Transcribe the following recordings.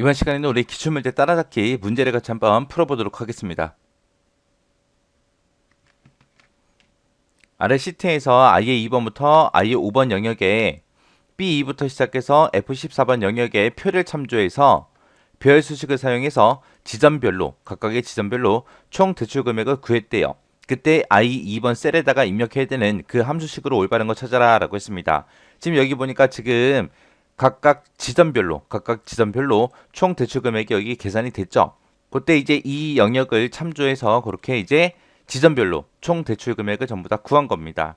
이번 시간에는 우리 기출문제 따라잡기 문제를 같이 한번 풀어보도록 하겠습니다. 아래 시트에서 I의 2번부터 I의 5번 영역에 B2부터 시작해서 F14번 영역에 표를 참조해서 별 수식을 사용해서 지점별로 각각의 지점별로 총 대출 금액을 구했대요. 그때 I 2번 셀에다가 입력해야 되는 그 함수식으로 올바른 거 찾아라 라고 했습니다. 지금 여기 보니까 지금 각각 지점별로 각각 지점별로 총 대출 금액이 여기 계산이 됐죠. 그때 이제 이 영역을 참조해서 그렇게 이제 지점별로 총 대출 금액을 전부 다 구한 겁니다.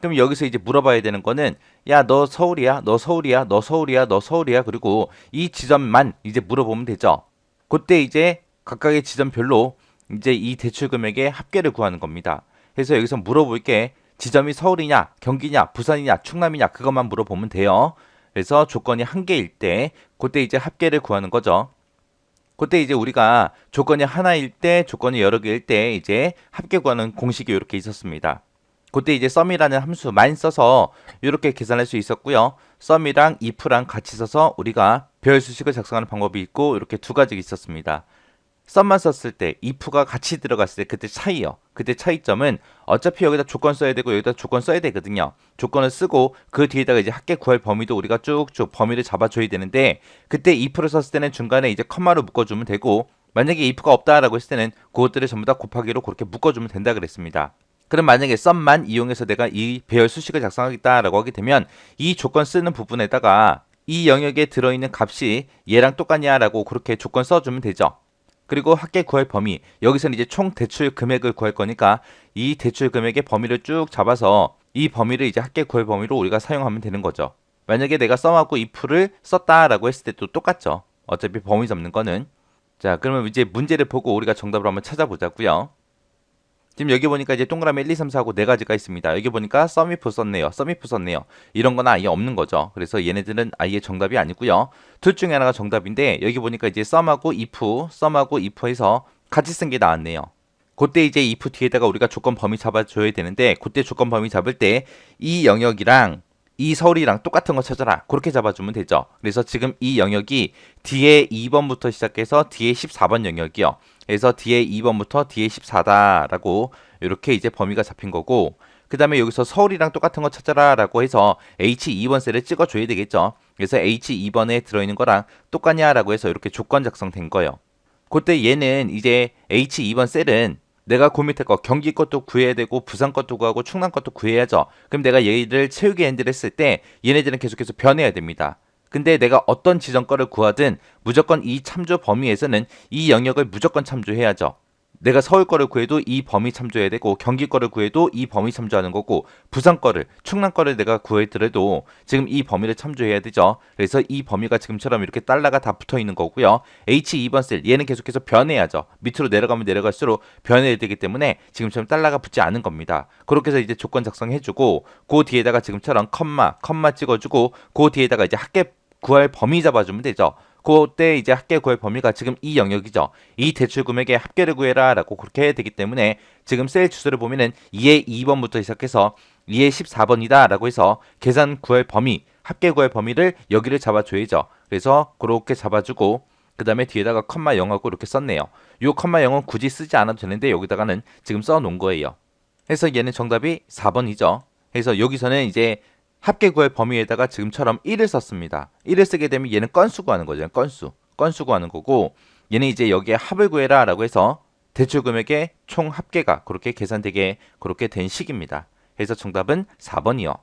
그럼 여기서 이제 물어봐야 되는 거는 야 너 서울이야 너 서울이야 너 서울이야 너 서울이야 그리고 이 지점만 이제 물어보면 되죠. 그때 이제 각각의 지점별로 이제 이 대출 금액의 합계를 구하는 겁니다. 그래서 여기서 물어볼 게 지점이 서울이냐 경기냐 부산이냐 충남이냐 그것만 물어보면 돼요. 그래서 조건이 한 개일 때 그때 이제 합계를 구하는 거죠. 그때 이제 우리가 조건이 하나일 때 조건이 여러 개일 때 이제 합계 구하는 공식이 이렇게 있었습니다. 그때 이제 썸이라는 함수만 써서 이렇게 계산할 수 있었고요. 썸이랑 if랑 같이 써서 우리가 별 수식을 작성하는 방법이 있고 이렇게 두 가지가 있었습니다. 썸만 썼을 때 if가 같이 들어갔을 때 그때 차이요. 그때 차이점은 어차피 여기다 조건 써야 되고 여기다 조건 써야 되거든요. 조건을 쓰고 그 뒤에다가 이제 합계 구할 범위도 우리가 쭉쭉 범위를 잡아줘야 되는데 그때 if를 썼을 때는 중간에 이제 컴마로 묶어주면 되고 만약에 if가 없다라고 했을 때는 그것들을 전부 다 곱하기로 그렇게 묶어주면 된다 그랬습니다. 그럼 만약에 썸만 이용해서 내가 이 배열 수식을 작성하겠다라고 하게 되면 이 조건 쓰는 부분에다가 이 영역에 들어있는 값이 얘랑 똑같냐라고 그렇게 조건 써주면 되죠. 그리고 합계 구할 범위 여기서는 이제 총 대출 금액을 구할 거니까 이 대출 금액의 범위를 쭉 잡아서 이 범위를 이제 합계 구할 범위로 우리가 사용하면 되는 거죠. 만약에 내가 썸하고 if를 썼다라고 했을 때도 똑같죠. 어차피 범위 잡는 거는 자 그러면 이제 문제를 보고 우리가 정답을 한번 찾아보자고요. 지금 여기 보니까 이제 동그라미 1, 2, 3, 4 하고 네 가지가 있습니다. 여기 보니까 썸이프 썼네요. 썸이프 썼네요. 이런 건 아예 없는 거죠. 그래서 얘네들은 아예 정답이 아니고요. 둘 중에 하나가 정답인데 여기 보니까 이제 썸하고 if, 썸하고 if에서 같이 쓴 게 나왔네요. 그때 이제 if 뒤에다가 우리가 조건 범위 잡아줘야 되는데 그때 조건 범위 잡을 때 이 영역이랑 이 서울이랑 똑같은 거 찾아라. 그렇게 잡아주면 되죠. 그래서 지금 이 영역이 뒤에 2번부터 시작해서 뒤에 14번 영역이요. 그래서 뒤에 2번부터 뒤에 14다라고 이렇게 이제 범위가 잡힌 거고 그 다음에 여기서 서울이랑 똑같은 거 찾아라 라고 해서 H2번 셀을 찍어줘야 되겠죠. 그래서 H2번에 들어있는 거랑 똑같냐 라고 해서 이렇게 조건 작성된 거예요. 그때 얘는 이제 H2번 셀은 내가 그 밑에 거 경기 것도 구해야 되고 부산 것도 구하고 충남 것도 구해야죠. 그럼 내가 얘를 채우기 엔드를 했을 때 얘네들은 계속해서 변해야 됩니다. 근데 내가 어떤 지정 거를 구하든 무조건 이 참조 범위에서는 이 영역을 무조건 참조해야죠. 내가 서울 거를 구해도 이 범위 참조해야 되고 경기 거를 구해도 이 범위 참조하는 거고 부산 거를 충남 거를 내가 구해더라도 지금 이 범위를 참조해야 되죠. 그래서 이 범위가 지금처럼 이렇게 달러가 다 붙어 있는 거고요. H2번 셀 얘는 계속해서 변해야죠. 밑으로 내려가면 내려갈수록 변해야 되기 때문에 지금처럼 달러가 붙지 않은 겁니다. 그렇게 해서 이제 조건 작성해 주고 그 뒤에다가 지금처럼 컴마 컴마 찍어주고 그 뒤에다가 이제 합계 구할 범위 잡아주면 되죠. 그때 이제 합계 구할 범위가 지금 이 영역이죠. 이 대출 금액의 합계를 구해라 라고 그렇게 해야 되기 때문에 지금 셀 주소를 보면은 2의 2번부터 시작해서 2의 14번이다 라고 해서 계산 구할 범위, 합계 구할 범위를 여기를 잡아줘야죠. 그래서 그렇게 잡아주고 그 다음에 뒤에다가 컴마 0하고 이렇게 썼네요. 이 컴마 0은 굳이 쓰지 않아도 되는데 여기다가는 지금 써놓은 거예요. 그래서 얘는 정답이 4번이죠. 그래서 여기서는 이제 합계 구할 범위에다가 지금처럼 1을 썼습니다. 1을 쓰게 되면 얘는 건수 구하는 거죠. 건수. 건수 구하는 거고 얘는 이제 여기에 합을 구해라 라고 해서 대출 금액의 총 합계가 그렇게 계산되게 그렇게 된 식입니다. 그래서 정답은 4번이요.